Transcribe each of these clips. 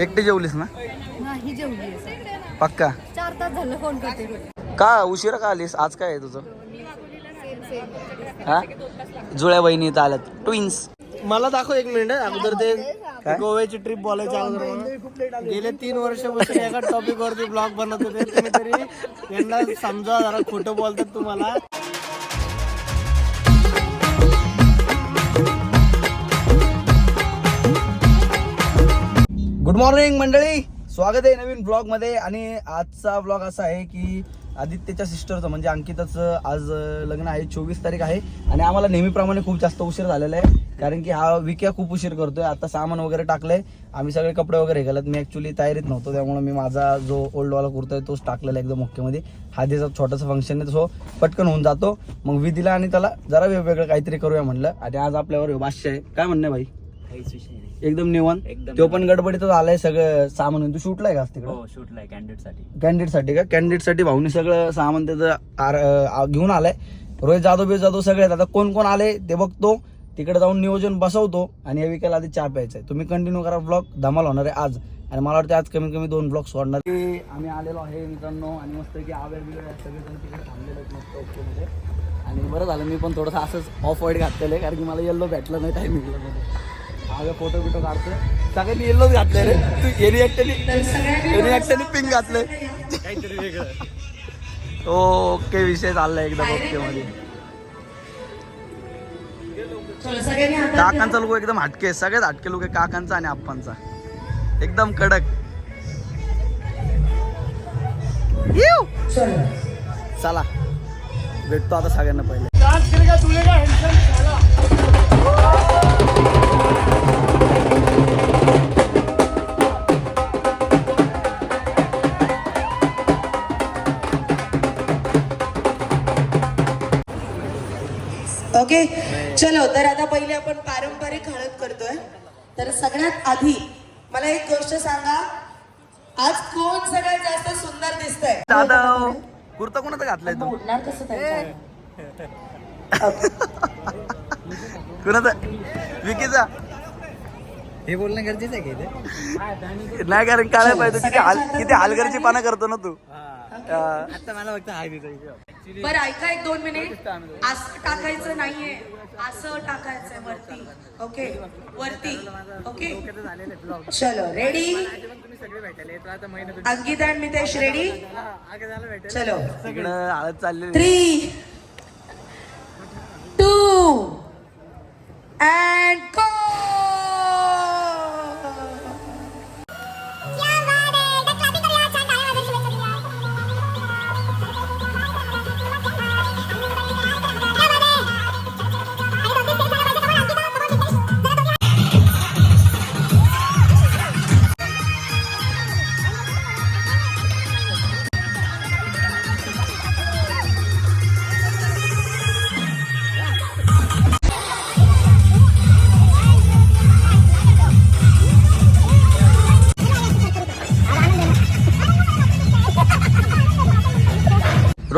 एकटी जेवलीस ना? नाही जेवली आहे सर. पक्का? चार तास झालं फोन करते. का उशिरा का आलीस? आज काय आहे तुझं? हा? जुळ्या बहिणी इथं आल्यात. ट्विन्स मला दाखव एक मिनिट अगोदर ते? गोव्याची ट्रिप बोलायची अगोदर मला. गेले तीन वर्षापासून एका टॉपिक वरती ब्लॉग बनत होते. तुम्ही तरी यांना समजा जरा खोटं बोलतात तुम्हाला. गुड मॉर्निंग मंडळी. स्वागत आहे नवीन ब्लॉगमध्ये आणि आजचा ब्लॉग असा आहे की आदित्यच्या सिस्टरचं म्हणजे अंकिताचं आज लग्न आहे. चोवीस तारीख आहे. आणि आम्हाला नेहमीप्रमाणे खूप जास्त उशीर झालेला आहे. कारण की हा विक्या खूप उशीर करतोय. आता सामान वगैरे टाकलंय. आम्ही सगळे कपडे वगैरे घालत. मी ऍक्च्युली तयारीत नव्हतो. त्यामुळे मी माझा जो ओल्डवाला कुर्ता आहे तोच टाकलेला आहे एकदम हा त्याचा छोटासा फंक्शन आहे. सो पटकन होऊन जातो. मग विधीला आणि त्याला जरा वेगवेगळं काहीतरी करूया म्हणलं. आणि आज आपल्यावर भाष्य आहे. काय म्हणणं भाई? काहीच विषय एकदम निवांत. एकदम तो पण गडबडीतच आलाय सगळं सामान तू शूटलाय का आज तिकडं? हो शूटला आहे कॅन्डिडेटसाठी कॅन्डिडेटसाठी का? कॅन्डिडेटसाठी भाऊनी सगळं सामान त्याचं आर- घेऊन आलाय. रोहित जाधव बी जाधव सगळे आहेत. आता कोण कोण आले ते बघतो. तिकडे जाऊन नियोजन बसवतो आणि या विकेला आधी चहा प्यायचा आहे तुम्ही कंटिन्यू करा ब्लॉग धमाल होणार आहे आज. आणि मला वाटतं आज कमीत कमी दोन ब्लॉग सोडणार. आम्ही आलेलो आहे मित्रांनो आणि मस्त की आवेर बिवेर सगळेजण तिकडे थांबलेले आहेत मस्त ओकेमध्ये. आणि बरं झालं मी पण थोडंसं असंच ऑफ वाईट घातलेलं आहे कारण की मला येल्लो भेटलं नाही टायमिंगला आगे फोटो बिटो काढतोय. सगळ्यांनी येल्लोच घातले रे. तू येणी एकट्याने येणी एकट्याने पिंक काहीतरी वेगळं. ओके विषय चाललाय एकदम ओके मध्ये. काकांचा लोक एकदम हटके आहे. सगळ्यात हटके लोक आहे काकांचा आणि आप्पांचा. एकदम कडक. येऊ. चला. भेटतो आता सगळ्यांना पहिले. ओके चलो तर आता पहिले आपण पारंपरिक हळद करतोय. तर सगळ्यात आधी मला एक गोष्ट सांगा आज कोण सगळ्यात जास्त सुंदर दिसतंय? दादा कुर्ता कोणाचा घातलाय तू? उडणार कसं? कुणाचा? विकीचा? हे बोलणं गरजेचं आहे का नाही कारण काय पाहिजे किती हाल किती हालगर्जी पाना करतो ना तू. हा. आता मला फक्त हाय दिसतो बरं ऐका एक दोन मिनिट असं टाकायचं नाहीये. असं टाकायचंय वरती. ओके वरती. ओके चलो रेडी अंकिता आणि मितेश रेडी चलो. हळद चाललेली three two and go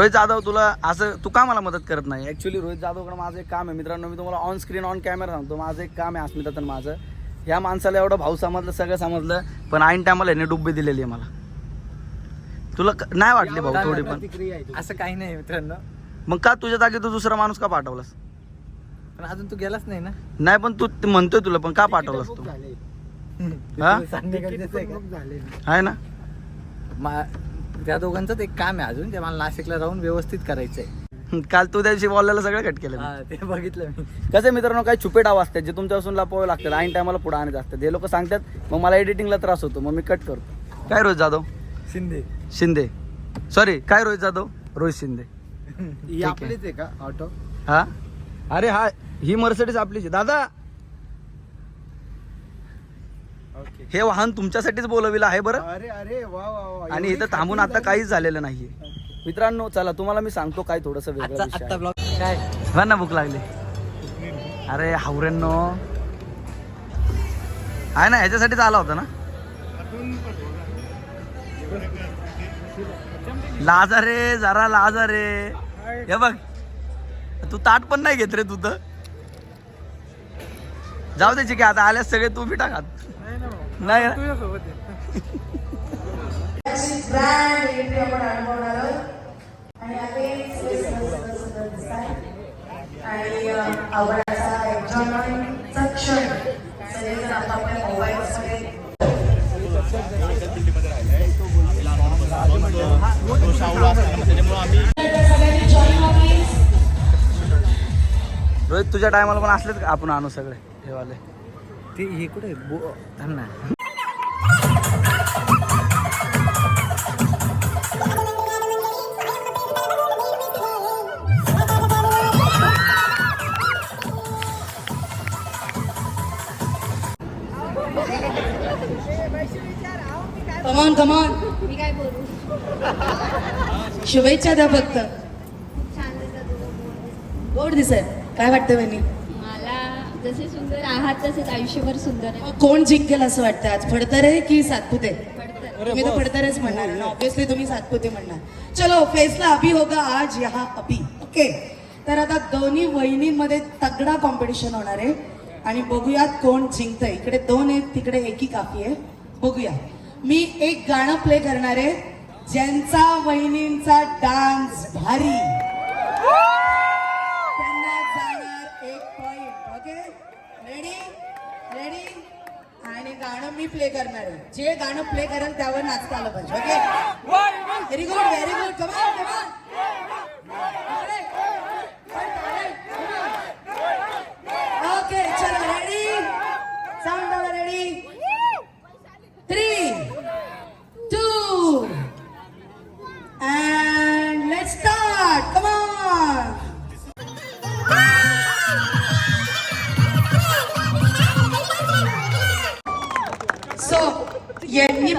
Rohit Jadhav तुला असं तू का मला मदत करत नाही? ऍक्च्युली रोहित जाधवकडे माझं एक काम आहे. मित्रांनो मी तुम्हाला ऑन स्क्रीन ऑन कॅमेरा सांगतो. माझं एक काम आहे अस्मिता माझं. ह्या माणसाला एवढं भाऊ समजलं सगळं समजलं पण ऐन टायमाला याने डुब्बी दिलेली आहे मला. तुला नाही वाटली भाऊ थोडी पण. असं काही नाही मित्रांनो. मग का तुझ्या जागी तू दुसरा माणूस का पाठवलास? पण अजून तू गेलाच नाही ना? नाही पण तू म्हणतोय तुला पण का पाठवलास तू? हा? आहे ना? मा- त्या दोघांचंच एक काम आहे अजून ते मला नाशिकला राहून व्यवस्थित करायचंय. काल तू त्या दिवशी बोललेलं सगळं कट केलं. हा, ते बघितलं मी. कसं मित्रांनो काही छुपे डाव असतात जे तुमच्यापासून लपवावे लागतात ऐन टायमाला पुढे आणत असतात. हे लोक सांगतात मग मला एडिटिंगला त्रास होतो मग मी कट करतो. काय रोहित जाधव? शिंदे. शिंदे. सॉरी काय रोहित जाधव? रोहित शिंदे. ही आपलीच आहे का ऑटो? हा? अरे हा ही मर्सिडीज आपलीच. दादा ओके हे वाहन तुमच्यासाठीच बोलविलं आहे बरं? अरे अरे वा वा वा. आणि इथं थांबून आता? काहीच झालेलं नाहीये. मित्रांनो चला तुम्हाला मी सांगतो काय थोडस वेगळं काय? हा ना भूक लागली. अरे हावरेंनो आहे ना ह्याच्यासाठीच आला होता ना? लाजा रे जरा लाजा रे हे बघ. तू ताट पण नाही घेत रे तू तर. जाऊ द्यायची की आता आल्यास सगळे तू बी टाकात नाही ना? रोहित तुझ्या टायमाला पण असलेच का आपण आणू सगळे हे वाले ते हे कुठे बो थांब ना. कमॉन कमॉन मी काय बोलू शुभेच्छा द्या फक्त. छान दिसत होतं. गोड दिसत काय वाटतं बहिणी? जसे सुंदर आहात तसेच आयुष्यभर सुंदर आहे. कोण जिंकेल असं वाटतं आज? फडतरे की सातपुते? तुम्ही तर फडतरेच म्हणणार आहे ना. ऑब्विसली तुम्ही सातपुते म्हणणार. चलो फेसला अभी होगा आज यहाँ अभी. ओके तर आता दोन्ही वहिनींमध्ये तगडा कॉम्पिटिशन होणार आहे. आणि बघूयात कोण जिंकतंय. इकडे दोन आहेत तिकडे एकी काफी आहे. बघूया. मी एक गाणं प्ले करणार आहे. ज्यांचा वहिनींचा डान्स भारी त्यांना जाणार एक पॉइंट ओके? रेडी रेडी आणि गाणं मी प्ले करणार आहे. जे गाणं प्ले करेल त्यावर नाचता आलं पाहिजे. Okay very good very good कमा कमान ओके चलो रेडी साऊंड आला ready three two and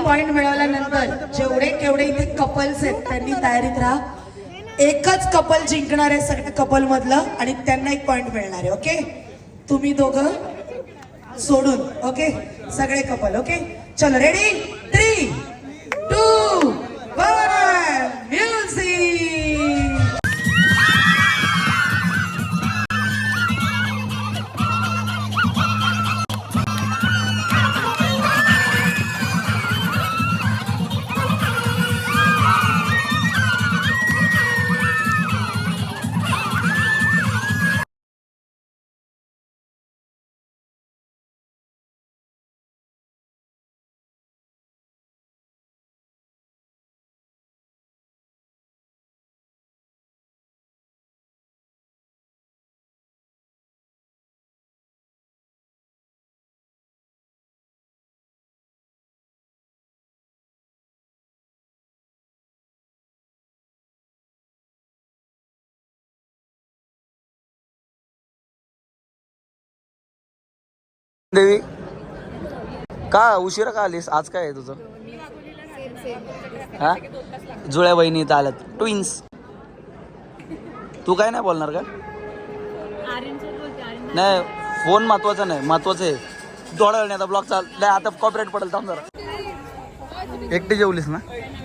point point मिळवल्यानंतर जेवढे केवढे इथे कपल्स आहेत त्यांनी तयारीत राहा. एकच कपल जिंकणार आहे सगळ्या कपल मधलं आणि त्यांना एक पॉइंट मिळणार आहे ओके तुम्ही दोघं सोडून ओके सगळे कपल ओके चलो रेडी थ्री देवी? का उशिरा का आलीस? आज काय आहे तुझं? हा? जुळ्या बहिणी इथं आल्यात. ट्विन्स तू काय नाही बोलणार का? नाही फोन महत्त्वाचा नाही. महत्वाचं आहे. थोडा वेळ नाही आता ब्लॉक चाल नाही आता कॉपरेट पडेल थांब जरा. एकटी जेवलीस ना?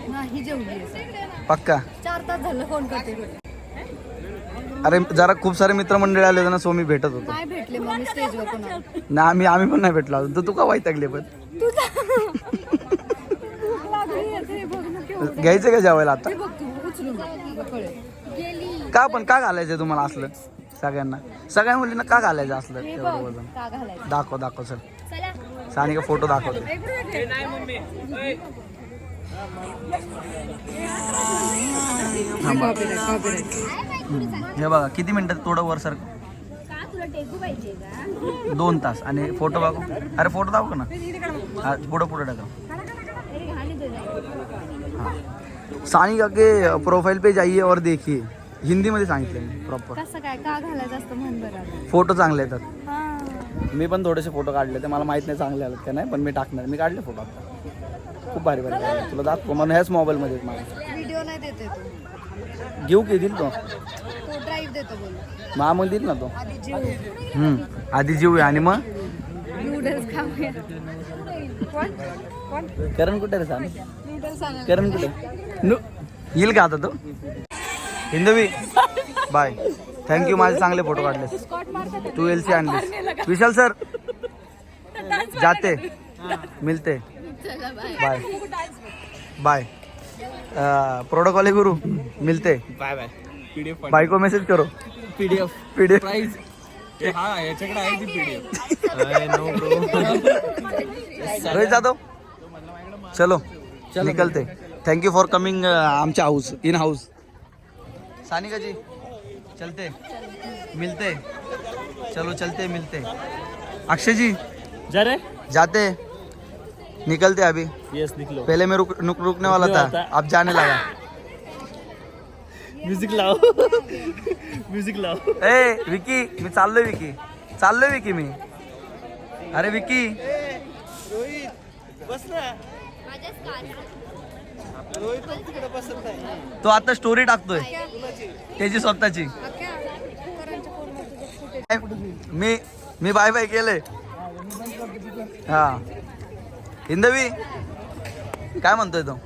नाही जेवली आहे. पक्का? चार तास झालं फोन करते. अरे जरा खूप सारे मित्रमंडळी आले होते ना सो मी भेटत होतो. नाही भेटले मग मी स्टेजवर कोणाला ना आम्ही आम्ही पण नाही भेटलो अजून. तर तू का पण? लागली आहे ते बघ ना केवढं. घ्यायचं का जेवायला आता? ते बघ तू उचलून बघ, कळेल. गेली. का पण का घालायचंय तुम्हाला असलं? सगळ्यांना. सगळ्या मुलींना का घालायचं असलं? एवढं वजन का घालायचं? दाखव दाखव सर चला. सानिका फोटो दाखवते हे बघा किती मिनिटात थोडं वर सर दोन तास. आणि फोटो बघू. अरे फोटो दाखव ना. हा, पुढं पुढं टाका. अरे घाण येते ना. सानिका के प्रोफाइल पे जाइए और देखिए हिंदी मध्ये सांगितलं मी प्रॉपर फोटो चांगले येतात. मी पण थोडेसे फोटो काढले ते मला माहीत नाही चांगले आले का नाही पण मी टाकणार. मी काढले फोटो आता. खूप भारी भारी. तुला दाखव म्हणून ह्याच मोबाईलमध्ये आहेत माझ्या व्हिडिओ नाही देते तू. घेऊ की देईल तो. तो ड्राईव्ह देतो बोल. मग देईल ना तो. आधी जीव. हम्म. आधी जीवूया आणि मग? नूडल्स खाऊया कोण? कोण? करण कुठे रे नूडल्स सांगा करण कुठे? नु येईल का आता तो? हिंदवी बाय. थँक्यू माझे चांगले फोटो काढले स्कॉट मारतात तू एल सी आणलीस. विशाल सर जाते. मिलते चला बाय बाय बाय प्रोटोकॉल है गुरु मिलते बाय बाय पीडीएफ भाई को मैसेज करो पीडीएफ पीडीएफ प्राइस हा याच्याकडे आहे ती PDF no bro Rohit Jadhav चलो निकलते थँक यू फॉर कमिंग आमच्या house in house Sanika ji चलते मिलते चलो चलते मिलते अक्षय जी जा रे जाते निकलते अभी। यस निकलो। पहले मैं रुक, रुक रुकने वाला रुकने था वाला था। अब जाने लगा। म्युझिक लाव म्युझिक लाव ए विकी मी चाललोय विकी। चाललोय विकी मी। अरे विकी। रोहित बस ना। माझ्याच कार रोहित पण तिकडे बसत नाही तो आता स्टोरी टाकतोय. त्याची स्वतःची. मी मी बाय बाय केले हा. हिंदवी काय म्हणतोय तो?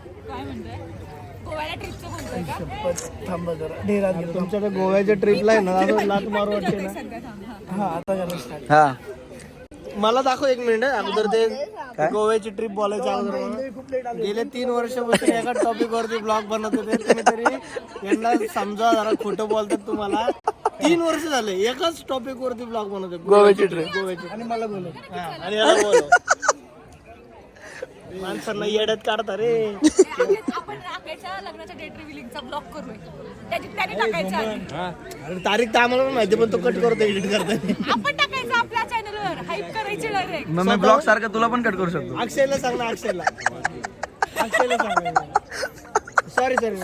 तुमच्याकडे गोव्याच्या ट्रिपला आहे ना असं लात मारू वाटते ना? हा मला दाखव एक मिनिट अगोदर काय? ते गोव्याची ट्रिप बोलायचं अगोदर मला. गेले तीन वर्षापासून एका टॉपिक वरती ब्लॉग बनवत होते तुम्ही तरी यांना समजा जरा खोटं बोलतात तुम्हाला. तीन वर्ष झाले एकाच टॉपिक वरती ब्लॉग बनवतो गोव्याची ट्रिप गोव्याची आणि मला बोलव. आणि याला बोलव. माणसांना येड्यात काढता रे. आपण राकेशच्या लग्नाच्या डेट रिव्हिलिंगचा ब्लॉग करूय. त्याची त्याने टाकायचं आधी. अरे तारीख तर आम्हाला पण माहिती पण तो कट करतो एडिट करताना आपण टाकायचं आपल्या चॅनलवर हाईप करायची डायरेक्ट मग मी ब्लॉग सारखं तुला पण कट करू शकतो. अक्षयला सांग ना अक्षयला. अक्षयला सांग सॉरी सॉरी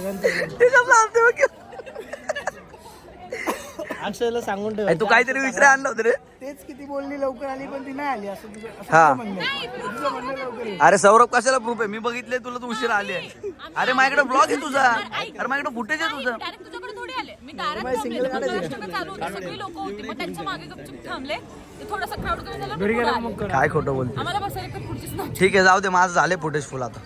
अक्षयला सांगून ठेव. अरे तू काहीतरी विचार आणलं होतं रे. तेच किती बोलली लवकर आली पण ती नाही आली असं तुझं असं हा. तुझं म्हणणं आहे. तुझं म्हणणं लवकर ये. अरे सौरभ कशाला प्रूफ आहे? मी बघितले तुला तू उशीर आले अरे माझ्याकडे ब्लॉग आहे तुझा. अरे माझ्याकडे फुटेज आहे तुझं. डायरेक्ट तुझ्याकडे थोडी आले. मी दारात थांबले. महाराष्ट्रात चालू होते. सगळी लोक होती. मग त्यांच्या मागे गपचूप थांबले. ते थोडासा क्राऊड कमी झाला मग पुढे आले. काय खोटं बोलते आम्हाला बसायला तर पुढचीच नव्हती. ठीक आहे जाऊ दे माझं झाले फुटेज फुल आता.